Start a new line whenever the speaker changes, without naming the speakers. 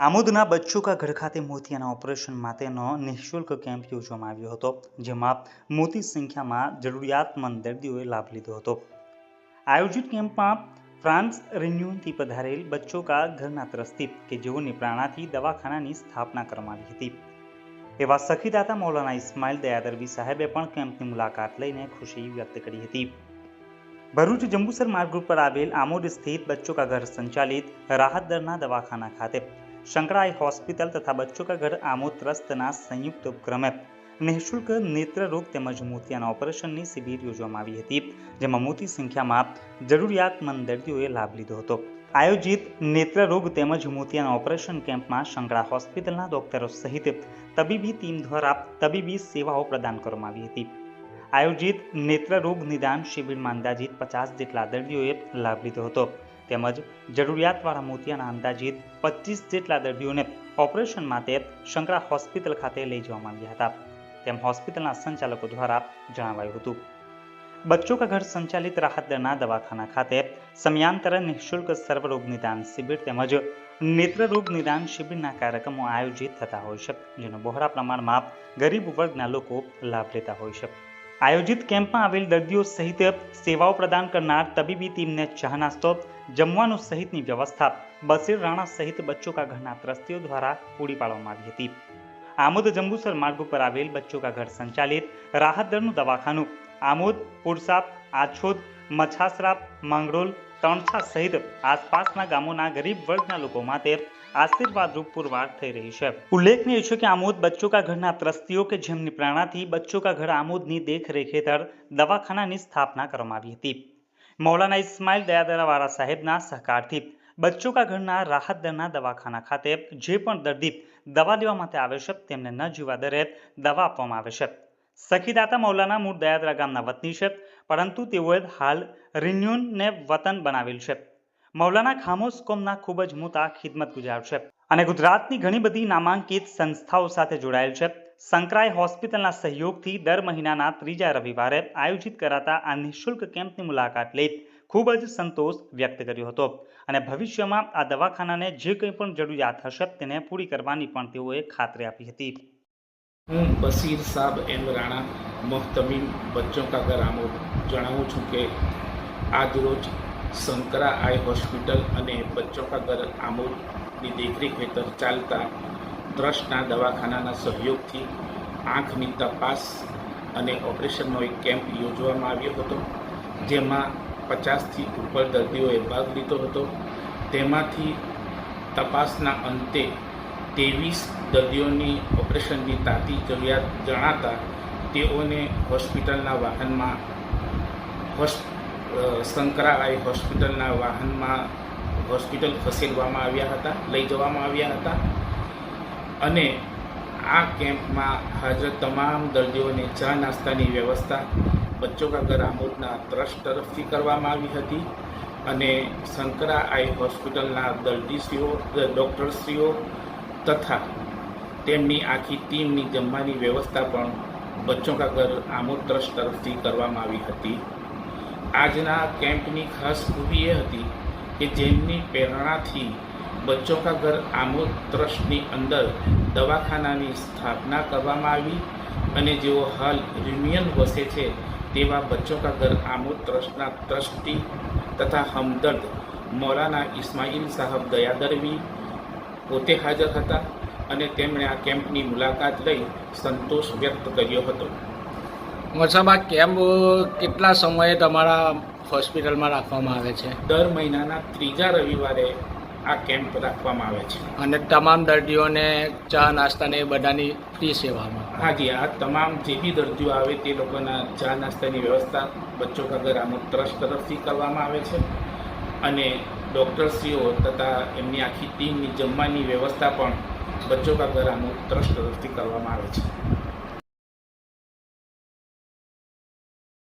આમોદના બચ્ચો કા ઘર ખાતે મોતિયાના ઓપરેશન માટેનો નિઃશુલ્ક કેમ્પ યોજવામાં આવ્યો હતો, જેમાં મોટી સંખ્યામાં જરૂરિયાતમંદ દર્દીઓએ લાભ લીધો હતો. આયોજિત કેમ્પમાં ફ્રાન્સ રિન્યુનથી પધારેલ બચ્ચો કા ઘરના ત્રસ્તી કે જેઓની પ્રાણાથી દવાખાનાની સ્થાપના કરવામાં આવી હતી. એવા સખીદાતા મૌલાના ઇસ્માઇલ દયાદરવી સાહેબે પણ કેમ્પની મુલાકાત લઈને ખુશી વ્યક્ત કરી હતી. ભરૂચ જંબુસર માર્ગ પર આવેલ આમોદ સ્થિત બચ્ચો કા ઘર સંચાલિત રાહત દરના દવાખાના ખાતે શંકરાઈ હોસ્પિટલ તથા બચ્ચો કા ઘર આમો ત્રસ્તના સંયુક્ત ઉપક્રમે નિઃશુલ્ક નેત્ર રોગ તેમજ મોતિયાના ઓપરેશનની શિબિર યોજવામાં આવી હતી, જેમાં મોટી સંખ્યામાં જરૂરિયાતમંદ દર્દીઓએ લાભ લીધો હતો. આયોજિત નેત્ર રોગ તેમજ મોતિયાના ઓપરેશન કેમ્પમાં શંકરા હોસ્પિટલના ડોક્ટરો સહિત તબીબી ટીમ દ્વારા તબીબી સેવાઓ પ્રદાન કરવામાં આવી હતી. આયોજિત નેત્ર રોગ નિદાન શિબિરમાં અંદાજિત પચાસ જેટલા દર્દીઓએ લાભ લીધો હતો. તેમજ જરૂરિયાતવાળા મોતિયાના અંદાજિત પચીસ જેટલા દર્દીઓને ઓપરેશન માટે શંકરા હોસ્પિટલ ખાતે લઈ જવામાં આવ્યા હતા. તેમ હોસ્પિટલના સંચાલકો દ્વારા જણાવાયું હતું. બચ્ચો કા ઘર સંચાલિત રાહત દરના દવાખાના ખાતે સમયાંતરે નિઃશુલ્ક સર્વરોગ નિદાન શિબિર તેમજ નેત્ર રોગ નિદાન શિબિરના કાર્યક્રમો આયોજિત થતા હોય છે, જેનો બહોળા પ્રમાણમાં ગરીબ વર્ગના લોકો લાભ લેતા હોય છે. આયોજિત કેમ્પમાં આવેલ દર્દીઓ સહિત સેવાઓ પ્રદાન કરનાર તબીબી ટીમને ચા નાસ્તો જમવાનું સહિતની વ્યવસ્થા, બસીર રાણા સહિત બચ્ચો કા ઘરના ત્રસ્તીઓ દ્વારા પૂરી પાડવામાં આવી હતી. આમોદ જંબુસર માર્ગ ઉપર આવેલ બચ્ચો કા ઘર સંચાલિત રાહત દરનું દવાખાનું, આમોદ પુરસાપ આછોદ મછાસરાપ માંગરોલ તણછા સહિત આસપાસના ગામોના ગરીબ વર્ગના લોકો માટે આશીર્વાદરૂપ પુરવાર થઈ રહી છે. ઉલ્લેખનીય છે કે આમોદ બચ્ચો કા ઘરના ત્રસ્તીઓ કે જેમની પ્રેરણાથી બચ્ચો કા ઘર આમોદની દેખરેખ હેઠળ દવાખાનાની સ્થાપના કરવામાં આવી હતી. મૌલાના ઇસ્માઇલ દયાદરાવાળા સાહેબના સહકારથી બચ્ચો કા ઘરના રાહત દરના દવાખાના ખાતે જે પણ દર્દી દવા લેવા માટે આવે છે, તેમને ન જીવા દરે દવા આપવામાં આવે છે. સખીદાતા મૌલાના મૂળ દયાદરા ગામના વતની છે. પરંતુ તેઓએ હાલ રિન્યુનને વતન બનાવેલ છે. મૌલાના ખામોશ કોમના ખૂબ જ મોટા ખિદમત ગુજાર છે અને ગુજરાતની ઘણી બધી નામાંકિત સંસ્થાઓ સાથે જોડાયેલ છે. સંકરાય હોસ્પિટલના સહયોગથી દર મહિનાના ત્રીજા રવિવારે આયોજિત કરાતા આ નિઃશુલ્ક કેમ્પની મુલાકાત લઈ ખૂબ જ સંતોષ વ્યક્ત કર્યો હતો અને ભવિષ્યમાં આ દવાખાનાને જે કંઈ પણ જરૂરિયાત હશે તેને પૂરી કરવાની પણ તેઓએ ખાતરી આપી હતી.
હું બસીર સાબ એમ રાણા બચ્ચો કા ઘર આમોદ જણાવું છું કે આજ રોજ શંકરા આઈ હોસ્પિટલ અને બચ્ચો કા ઘર આમોદની દેખરેખ હેઠળ ચાલતા ટ્રસ્ટના દવાખાનાના સહયોગથી આંખની તપાસ અને ઓપરેશનનો એક કેમ્પ યોજવામાં આવ્યો હતો, જેમાં પચાસથી ઉપર દર્દીઓએ ભાગ લીધો હતો. તેમાંથી તપાસના અંતે ત્રેવીસ દર્દીઓની ઓપરેશનની તાતી જરૂરિયાત જણાતા તેઓને હોસ્પિટલના વાહનમાં હોસ્ શંકરા આઈ હોસ્પિટલના વાહનમાં હોસ્પિટલ ખસેડવામાં આવ્યા હતા, લઈ જવામાં આવ્યા હતા. અને આ કેમ્પમાં હાજર તમામ દર્દીઓને ચા નાસ્તાની વ્યવસ્થા બચ્ચો કા ઘર આમોદના ટ્રસ્ટ તરફથી કરવામાં આવી હતી અને શંકરા આઈ હોસ્પિટલના દર્દીશ્રીઓ ડૉક્ટરશ્રીઓ તથા તેમની આખી ટીમની જમવાની વ્યવસ્થા પણ બચ્ચો કા ઘર આમોદ ટ્રસ્ટ તરફથી કરવામાં આવી હતી. આજના કેમ્પની ખાસ ખૂબી એ હતી કે જેમની પ્રેરણાથી બચ્ચો કા ઘર આમોદ ટ્રસ્ટની અંદર દવાખાનાની સ્થાપના કરવામાં આવી અને જેઓ હાલ રિમિયન વસે છે તેવા બચ્ચો કા ઘર આમોદ ટ્રસ્ટના ટ્રસ્ટી તથા હમદર્દ મૌલાના ઇસ્માઇલ સાહબ દયાદરવી પોતે હાજર હતા. અને તેમણે આ કેમ્પની મુલાકાત લઈ સંતોષ વ્યક્ત કર્યો હતો.
વરસાબા કેમ્પ કેટલા સમયે તમારા હોસ્પિટલમાં રાખવામાં આવે છે?
દર મહિનાના ત્રીજા રવિવારે આ કેમ્પ રાખવામાં આવે છે.
અને તમામ દર્દીઓને ચા નાસ્તાને બધાની ફ્રી સેવામાં?
હાજી આ તમામ જે બી દર્દીઓ આવે તે લોકોના ચા નાસ્તાની વ્યવસ્થા બચ્ચો કા ઘર આમોદ ટ્રસ્ટ તરફથી કરવામાં આવે છે. અને ડૉક્ટરશ્રીઓ તથા એમની આખી ટીમની જમવાની વ્યવસ્થા પણ બચ્ચો કા ઘર આમોદ ટ્રસ્ટ તરફથી કરવામાં આવે છે.